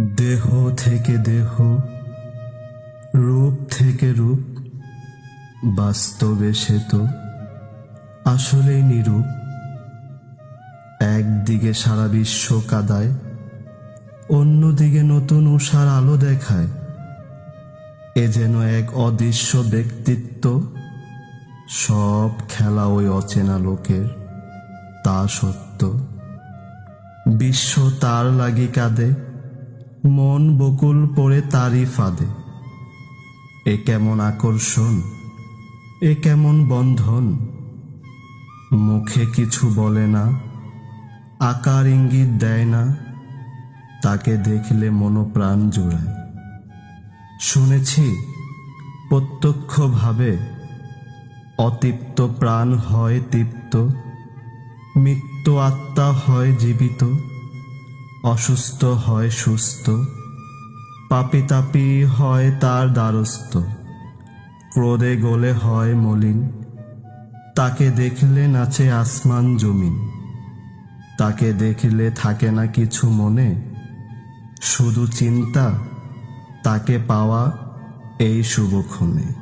দেহ থেকে দেহ, রূপ থেকে রূপ, বাস্তবে সে তো আসলেই নিরূপ। একদিকে সারা বিশ্ব কাদায়, অন্যদিকে নতুন উষার আলো দেখায়। এ যেন এক অদৃশ্য ব্যক্তিত্ব, সব খেলা ওই অচেনা লোকের, তা সত্য। বিশ্ব তার লাগি কাঁদে মন বকুল পড়ে তারই ফাঁদে। এ কেমন আকর্ষণ, এ কেমন বন্ধন, মুখে কিছু বলে না, আকার ইঙ্গিত দেয় না, তাকে দেখলে মনোপ্রাণ জুড়ায়। শুনেছি, প্রত্যক্ষভাবে অতৃপ্ত প্রাণ হয় তৃপ্ত, মৃত্যু আত্মা হয় জীবিত। অসুস্থ হয় সুস্থ, পাপি তাপি হয় তার দ্বারস্থ। ক্রোধে গলে হয় মলিন, তাকে দেখলে নাচে আসমান জমিন। তাকে দেখলে থাকে না কিছু মনে, শুধু চিন্তা, তাকে পাওয়া এই শুভক্ষণে